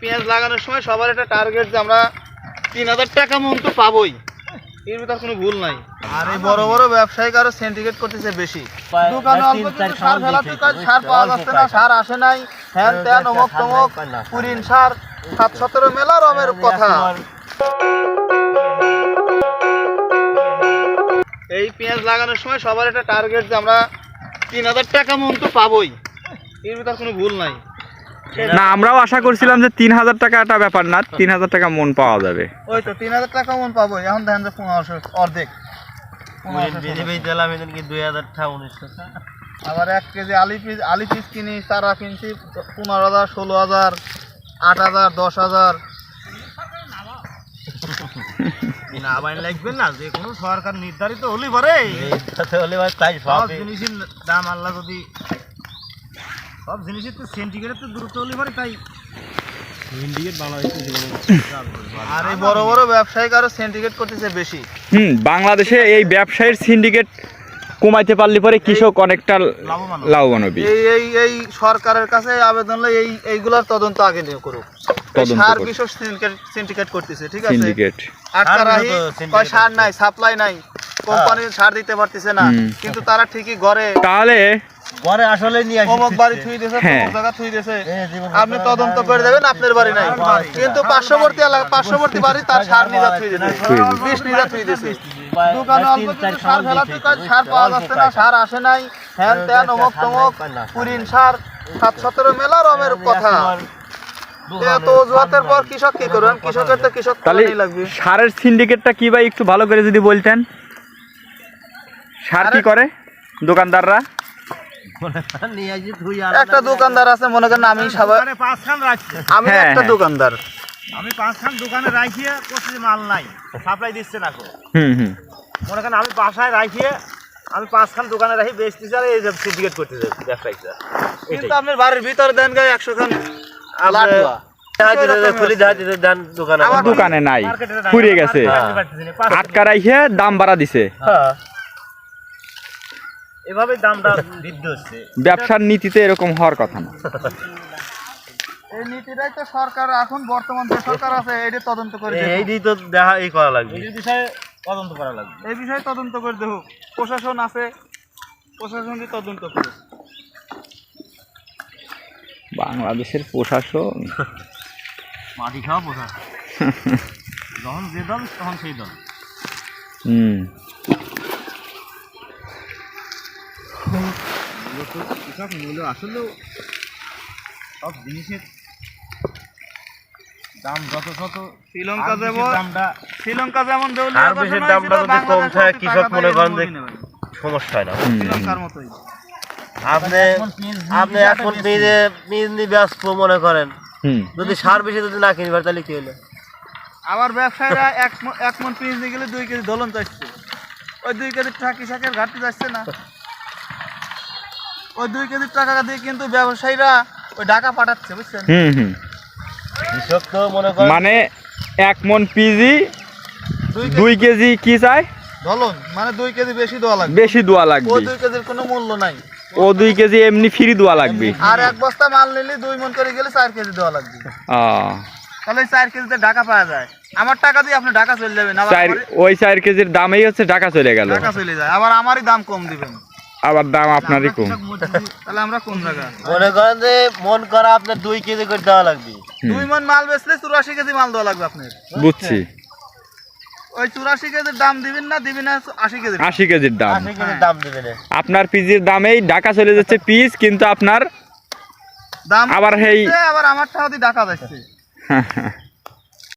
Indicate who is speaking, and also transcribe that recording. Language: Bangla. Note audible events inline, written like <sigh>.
Speaker 1: পেঁয়াজ লাগানোর সময় সবার একটা টার্গেট যে আমরা তিন হাজার টাকা মন তো পাবোই। এর ভিতর কোনো ভুল নাই। আর এই বড় বড় ব্যবসায়িক আরও সিন্ডিকেট করতেছে বেশি। দোকানে অল্প কিছু সার ফেলাতে কয় সার পাওয়া যাচ্ছে না সার আসে নাই। হ্যান ত্যান অমুক তমুক পুরিন সার সাত সতেরো মেলা রমের কথা। এই পেঁয়াজ লাগানোর সময় সবার একটা টার্গেট যে আমরা তিন হাজার টাকা মন তো পাবোই। এর ভিতর কোনো ভুল নাই।
Speaker 2: না আমরাও আশা করছিলাম যে তিন হাজার টাকা একটা ব্যাপার না তিন হাজার টাকা মন পাওয়া যাবে।
Speaker 1: ওই তো তিন হাজার টাকা মন পাবোই এখন দেখেন যে পনেরোশো অর্ধেক। আবার এক কেজি আলি পিস আলি পিস কিনি চারা কিনছি পনেরো হাজার ষোলো হাজার আট হাজার দশ হাজার। <laughs>
Speaker 3: না বাইন লাগবে না যে কোনো সরকার নির্ধারিত হলি পারে। সব জিনিসের দাম আল্লাহ যদি সব জিনিসের তো সেন্টিগ্রেড তো দূরত্ব হলি পারে তাই। ইন্ডিকেট ভালো হয়েছে
Speaker 1: আর এই বড় বড় ব্যবসায়িক আরও সিন্ডিকেট করতেছে বেশি।
Speaker 2: হুম বাংলাদেশে এই ব্যবসায়ীর সিন্ডিকেট কমাইতে পারলে পরে কৃষক অনেকটা
Speaker 3: লাভবান
Speaker 2: লাভবান হবে।
Speaker 1: এই এই এই সরকারের কাছে আবেদন হলে এই এইগুলার তদন্ত আগে নিয়ে করুক। সার সিন্ডিকেট করতেছে ঠিক আছে?
Speaker 2: সিন্ডিকেট
Speaker 1: আটকা
Speaker 3: সার
Speaker 1: রাহি কয় সার নাই সাপ্লাই নাই কোম্পানি সার দিতে পারতেছে না। কিন্তু তারা ঠিকই ঘরে
Speaker 2: তাহলে
Speaker 3: পরে আসলে নিয়ে আসি।
Speaker 1: অমুক বাড়ি থুই দিয়েছে
Speaker 2: হ্যাঁ।
Speaker 1: অমুক জায়গা থুই দিয়েছে আপনি তদন্ত করে দেবেন আপনার বাড়ি নাই। কিন্তু পার্শ্ববর্তী এলাকা পার্শ্ববর্তী বাড়ি তার সার নিজা থুই দিয়েছে বিষ নিজা থুই দিয়েছে দোকানে অল্প কিছু সার কয় সার পাওয়া যাচ্ছে না সার আসে নাই। হ্যান ত্যান অমুক তমুক পুরিন সার সাত সতেরো মেলা রমের কথা। পর কৃষক কি করবেন? কৃষকের কৃষক
Speaker 2: তাহলে
Speaker 1: লাগবে।
Speaker 2: সারের সিন্ডিকেটটা কি ভাই একটু ভালো করে যদি বলতেন? সার কি করে দোকানদাররা?
Speaker 1: একটা দোকানদার আছে মনে করেন আমি সবাই আমি
Speaker 2: হ্যাঁ,
Speaker 1: একটা
Speaker 2: হ্যাঁ।
Speaker 1: দোকানদার।
Speaker 3: আমি পাঁচখান দোকানে রাখিয়ে কোথায় মাল নাই সাপ্লাই দিচ্ছে না
Speaker 2: হুম হুম।
Speaker 3: মনে করেন আমি বাসায় রাখিয়ে আমি পাঁচখান দোকানে রাখি বেচতেছি আর এই সিন্ডিকেট করতেছে ব্যবসায়ীরা।
Speaker 1: কিন্তু আপনার বাড়ির ভিতরে দেন গায়ে একশো খান আমার
Speaker 2: দোকানে। নাই ফুরিয়ে গেছে। আটকা রাইখে দাম বাড়া দিছে।
Speaker 3: এভাবে দামটা বৃদ্ধি হচ্ছে।
Speaker 2: ব্যবসার নীতিতে এরকম হওয়ার কথা না।
Speaker 1: এই নীতিটাই তো সরকার এখন বর্তমান যে সরকার আছে এটা তদন্ত করে।
Speaker 3: এই দিয়ে তো দেখা এই করা লাগবে। এই বিষয়ে তদন্ত করা লাগবে।
Speaker 1: এই বিষয়ে তদন্ত করে দেখুক। প্রশাসন আছে প্রশাসন দিয়ে তদন্ত করুক।
Speaker 2: বাংলাদেশের প্রশাসন?
Speaker 3: মাটি খাওয়া প্রশাসন। যখন যে দল তখন সেই দল।
Speaker 2: হুম।
Speaker 3: মূলত মূল্য আসলেও সব জিনিসের দাম যত শত
Speaker 1: শ্রীলঙ্কা যেমন
Speaker 3: দামটা
Speaker 1: শ্রীলঙ্কা যেমন দেউলিয়া
Speaker 3: আর বেশি
Speaker 1: ঘোষণা
Speaker 3: দামটা যদি কম থাকে, কৃষক মনে করেন যে- সমস্যা হয় না।
Speaker 1: শ্রীলঙ্কার মতোই।
Speaker 3: আপনি আপনি এখন নিজে নিজ নিয়ে ব্যস্ত মনে করেন। যদি সার বেশি যদি না কিনবার তাহলে কি হলো?
Speaker 1: আবার ব্যবসায়ীরা এক মন পিস নিয়ে গেলে দুই কেজি দলন চাইছে। ওই দুই কেজি টাকা কৃষকের ঘাটতি যাচ্ছে না। ওই দুই কেজি টাকা দিয়ে কিন্তু ব্যবসায়ীরা ওই ঢাকা পাঠাচ্ছে বুঝছেন?
Speaker 2: হুম হুম।
Speaker 3: কৃষক তো মনে করেন
Speaker 2: মানে এক মন পিজি
Speaker 1: দুই কেজি
Speaker 2: কি চাই?
Speaker 1: দলন মানে দুই কেজি বেশি দেওয়া লাগবে।
Speaker 2: বেশি দোয়া লাগবে।
Speaker 1: দুই কেজির কোনো মূল্য নাই।
Speaker 2: ও দুই কেজি এমনি ফ্রি দোয়া লাগবে।
Speaker 1: আর এক বস্তা মাল নিলে দুই মন করে গেলে চার কেজি দেওয়া লাগবে।
Speaker 2: আহ,
Speaker 1: তাহলে চার কেজিতে ঢাকা পাওয়া যায়। আমার টাকা দিয়ে আপনি ঢাকা চলে যাবেন আবার
Speaker 2: ওই চার কেজির দামেই হচ্ছে ঢাকা চলে গেল।
Speaker 1: ঢাকা চলে যায় আবার আমারই দাম কম দিবেন।
Speaker 2: আবার দাম আপনারই কম।
Speaker 1: তাহলে আমরা কোন জায়গা
Speaker 3: মনে করেন যে মন করা আপনার দুই কেজি করে দেওয়া লাগবে।
Speaker 1: দুই মন মাল বেচলে চুরাশি কেজি মাল দেওয়া লাগবে আপনার।
Speaker 2: বুঝছি।
Speaker 1: ওই চুরাশি কেজির দাম দিবেন না দিবেন না আশি কেজি
Speaker 2: আশি কেজির দাম।
Speaker 3: আশি দাম
Speaker 2: আপনার পিজির দামেই ঢাকা চলে যাচ্ছে পিস কিন্তু আপনার
Speaker 1: দাম
Speaker 2: আবার সেই-
Speaker 1: আবার আমার টাকা দিয়ে ঢাকা যাচ্ছে <laughs>